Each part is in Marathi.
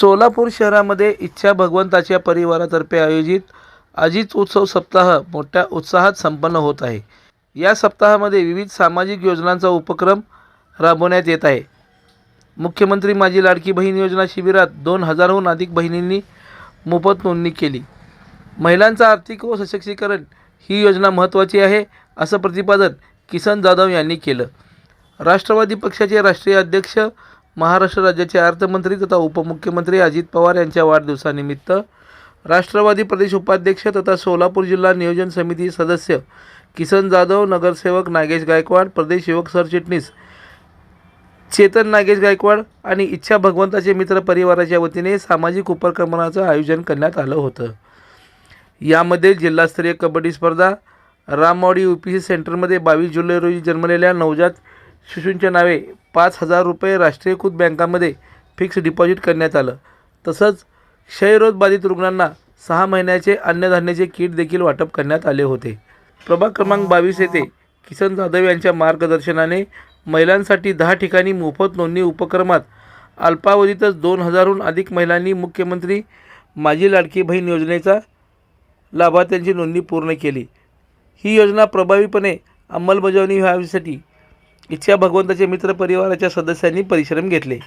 सोलापूर शहरामध्ये इच्छा भगवंताच्या परिवारातर्फे आयोजित अजित उत्सव सप्ताह मोठ्या उत्साहात संपन्न होत आहे. या सप्ताहामध्ये विविध सामाजिक योजनांचा उपक्रम राबवण्यात येत आहे. मुख्यमंत्री माझी लाडकी बहीण योजना शिबिरात दोन हजारहून अधिक बहिणींनी मोफत नोंदणी केली. महिलांचं आर्थिक व सशक्तीकरण ही योजना महत्त्वाची आहे असं प्रतिपादन किसन जाधव यांनी केलं. राष्ट्रवादी पक्षाचे राष्ट्रीय अध्यक्ष महाराष्ट्र राज्याचे अर्थमंत्री तथा उपमुख्यमंत्री अजित पवार यांच्या वाढदिवसानिमित्त राष्ट्रवादी प्रदेश उपाध्यक्ष तथा सोलापूर जिल्हा नियोजन समिती सदस्य किसन जाधव नगरसेवक नागेश गायकवाड प्रदेश युवक सरचिटणीस चेतन नागेश गायकवाड आणि इच्छा भगवंताचे मित्र परिवाराच्या वतीने सामाजिक उपक्रमणाचं आयोजन करण्यात आलं होतं. यामध्ये जिल्हास्तरीय कबड्डी स्पर्धा रामवाडी यू पी सी सेंटरमध्ये बावीस जुलै रोजी जन्मलेल्या नवजात शिशूंच्या नावे पाच हजार रुपये राष्ट्रीयकृत बँकामध्ये फिक्स डिपॉझिट करण्यात आलं. तसंच क्षयरोग बाधित रुग्णांना सहा महिन्याचे अन्नधान्याचे किट देखील वाटप करण्यात आले होते. प्रभाग क्रमांक बावीस येथे किसन जाधव यांच्या मार्गदर्शनाने महिलांसाठी दहा ठिकाणी मोफत नोंदणी उपक्रमात अल्पावधीतच दोन हजारहून अधिक महिलांनी मुख्यमंत्री माझी लाडकी बहीण योजनेचा लाभार्थ्यांची नोंदणी पूर्ण केली. ही योजना प्रभावीपणे अंमलबजावणी व्हावीसाठी इच्छा भगवंताचे मित्र परिवाराच्या सदस्यांनी परिश्रम घेतले.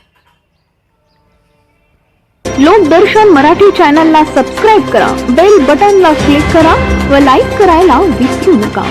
लोकदर्शन मराठी चॅनलला सबस्क्राईब करा बेल बटनला क्लिक करा व लाईक करायला विसरू नका.